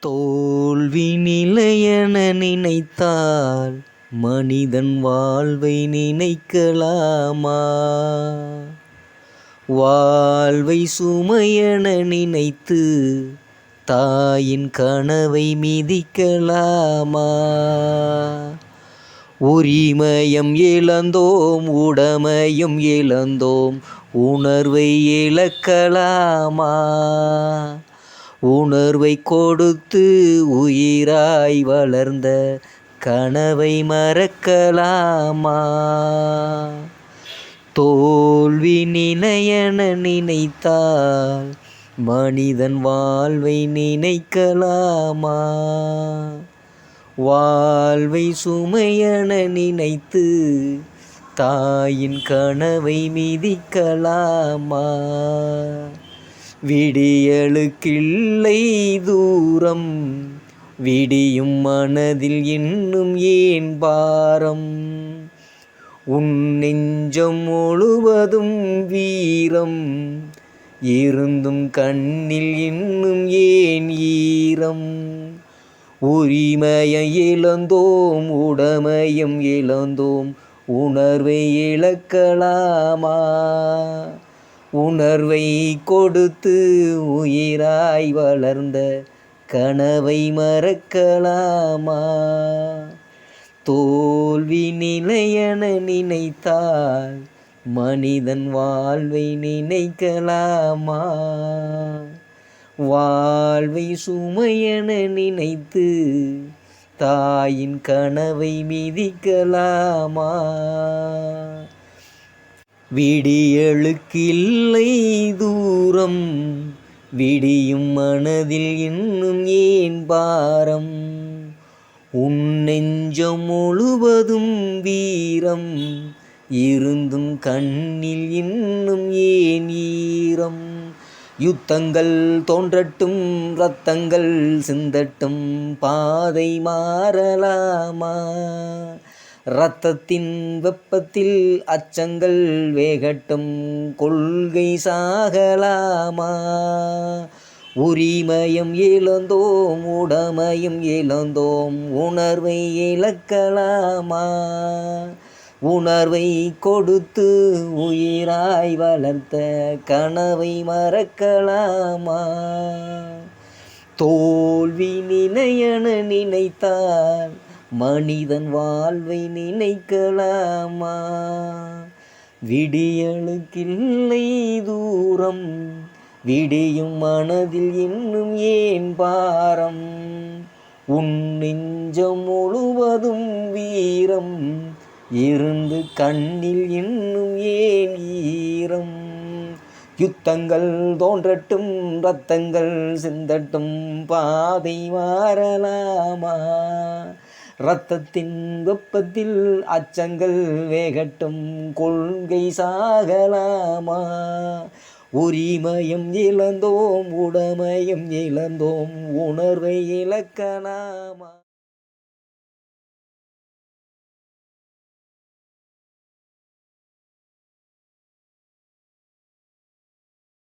தோல்வி நிலையென நினைத்தால் மனிதன் வாழ்வை நினைக்கலாமா? வாழ்வை சுமையென நினைத்து தாயின் கனவை மிதிக்கலாமா? உரிமயம் இழந்தோம் உடமையும் இழந்தோம் உணர்வை இழக்கலாமா? உணர்வை கொடுத்து உயிராய் வளர்ந்த கனவை மறக்கலாமா? தோல்வி நினையென நினைத்தால் மனிதன் வாழ்வை நினைக்கலாமா? வாழ்வை சுமையென நினைத்து தாயின் கனவை மிதிக்கலாமா? விடியலுக்கில்லை தூரம். விடியும் மனதில் இன்னும் ஏன் பாரம்? உன் நெஞ்சம் முழுவதும் வீரம். இருந்தும் கண்ணில் இன்னும் ஏன் ஈரம்? உரிமையை இழந்தோம் உடமையும் இழந்தோம். உணர்வை இழக்கலாமா? உணர்வை கொடுத்து உயிராய் வளர்ந்த கனவை மறக்கலாமா? தோல்வி நிலையென நினைத்தால் மனிதன் வாழ்வை நினைக்கலாமா? வாழ்வை சுமையென நினைத்து தாயின் கனவை மிதிக்கலாமா? விடியலுக்கில்லை தூரம். விடியும் மனதில் இன்னும் ஏன் பாரம்? உன் நெஞ்சம் முழுவதும் வீரம். இருந்தும் கண்ணில் இன்னும் ஏன் ஈரம்? யுத்தங்கள் தோன்றட்டும் ரத்தங்கள் சிந்தட்டும் பாதை மாறலாமா? இரத்தத்தின் வெப்பத்தில் அச்சங்கள் வேகட்டும் கொள்கை சாகலாமா? உரிமயம் இழந்தோம் உடமையும் இழந்தோம் உணர்வை இழக்கலாமா? உணர்வை கொடுத்து உயிராய் வளர்த்த கனவை மறக்கலாமா? தோல்வி நினையன நினைத்தால் மனிதன் வாழ்வை நினைக்கலாமா? விடியலுக்கில்லை தூரம் விடியும் மனதில் இன்னும் ஏன் பாரம்? உன் நெஞ்சம் முழுவதும் வீரம் இருந்து கண்ணில் இன்னும் ஏன் ஈரம்? யுத்தங்கள் தோன்றட்டும் ரத்தங்கள் சிந்தட்டும் பாதை மாறலாமா? இரத்தத்தின் வெப்பத்தில் அச்சங்கள் வேகட்டும் கொள்கை சாகலாமா? உரிமயம் இழந்தோம் உடமையும் இழந்தோம் உணர்வை இழக்கலாமா?